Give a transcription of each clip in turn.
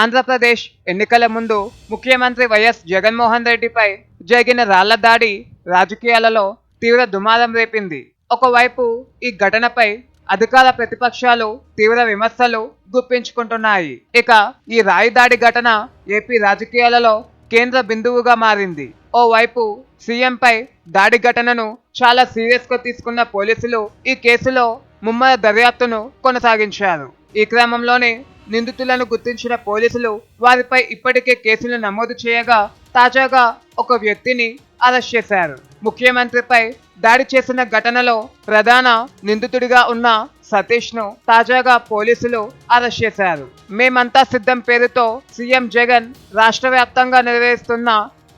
ఆంధ్రప్రదేశ్ ఎన్నికల ముందు ముఖ్యమంత్రి వైఎస్ జగన్మోహన్ రెడ్డిపై జరిగిన రాళ్ళ దాడి రాజకీయాలలో తీవ్ర దుమారం రేపింది. ఒకవైపు ఈ ఘటనపై అధికార ప్రతిపక్షాలు తీవ్ర విమర్శలు గుప్పించుకుంటున్నాయి. ఇక ఈ రాయి దాడి ఘటన ఏపీ రాజకీయాలలో కేంద్ర బిందువుగా మారింది. ఓవైపు సీఎంపై దాడి ఘటనను చాలా సీరియస్గా తీసుకున్న పోలీసులు ఈ కేసులో ముమ్మర దర్యాప్తును కొనసాగించారు. ఈ క్రమంలోనే నిందితులను గుర్తించిన పోలీసులు వారిపై ఇప్పటికే కేసులు నమోదు చేయగా తాజాగా ఒక వ్యక్తిని అరెస్ట్ చేశారు. ముఖ్యమంత్రిపై దాడి చేసిన ఘటనలో ప్రధాన నిందితుడిగా ఉన్న సతీష్ను తాజాగా పోలీసులు అరెస్ట్ చేశారు. మేమంతా సిద్ధం పేరుతో సీఎం జగన్ రాష్ట్ర వ్యాప్తంగా నిర్వహిస్తున్న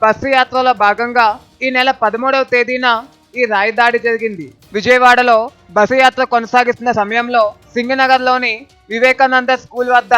బస్సు యాత్రలో భాగంగా ఈ నెల పదమూడవ తేదీన ఈ రాయి దాడి జరిగింది. విజయవాడలో బస్సు యాత్ర కొనసాగిస్తున్న సమయంలో సింగనగర్లోని వివేకానంద స్కూల్ వద్ద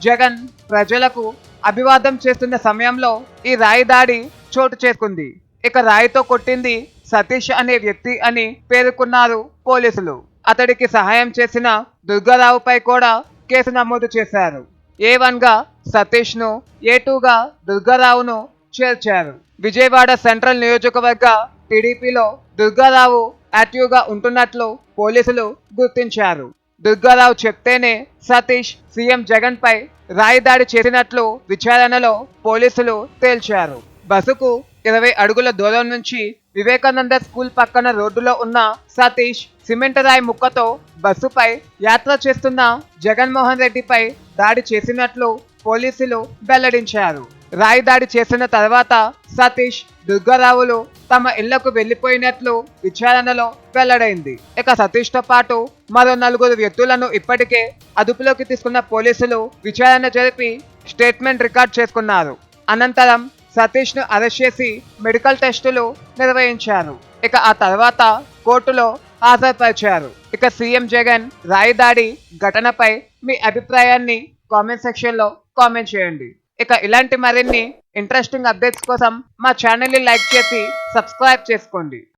జగన్ ప్రజలకు అభివాదం చేస్తున్న సమయంలో ఈ రాయి దాడి చోటు చేసుకుంది. ఇక రాయితో కొట్టింది సతీష్ అనే వ్యక్తి అని పేర్కొన్నారు పోలీసులు. అతడికి సహాయం చేసిన దుర్గారావుపై కూడా కేసు నమోదు చేశారు. ఏ వన్గా సతీష్ను సతీష్ను ఏ టూగా దుర్గారావును చేర్చారు. విజయవాడ సెంట్రల్ నియోజకవర్గ టీడీపీలో దుర్గారావు యాక్టివ్గా ఉంటున్నట్లు పోలీసులు గుర్తించారు. దుర్గారావు చెప్తేనే సతీష్ సీఎం జగన్పై రాయిదాడి రాయి దాడి చేసినట్లు విచారణలో పోలీసులు తేల్చారు. బస్సుకు ఇరవై అడుగుల దూరం నుంచి వివేకానంద స్కూల్ పక్కన రోడ్డులో ఉన్న సతీష్ సిమెంట్ రాయి ముక్కతో బస్సుపై యాత్ర చేస్తున్న జగన్మోహన్ రెడ్డిపై దాడి చేసినట్లు పోలీసులు వెల్లడించారు. రాయి దాడి చేసిన తర్వాత సతీష్ దుర్గారావులు తమ ఇళ్ళకు వెళ్ళిపోయినట్లు విచారణలో వెల్లడైంది. ఇక సతీష్తో పాటు మరో నలుగురు వ్యక్తులను ఇప్పటికే అదుపులోకి తీసుకున్న పోలీసులు విచారణ జరిపి స్టేట్మెంట్ రికార్డ్ చేసుకున్నారు. అనంతరం సతీష్ను అరెస్ట్ చేసి మెడికల్ టెస్టులు నిర్వహించారు. ఇక ఆ తర్వాత కోర్టులో హాజరుపరిచారు. ఇక సీఎం జగన్ రాయి దాడి ఘటనపై మీ అభిప్రాయాన్ని కామెంట్ సెక్షన్లో కామెంట్ చేయండి. ఇక ఇలాంటి మరిన్ని ఇంట్రెస్టింగ్ అప్డేట్స్ కోసం మా ఛానల్ని లైక్ చేసి సబ్స్క్రైబ్ చేసుకోండి.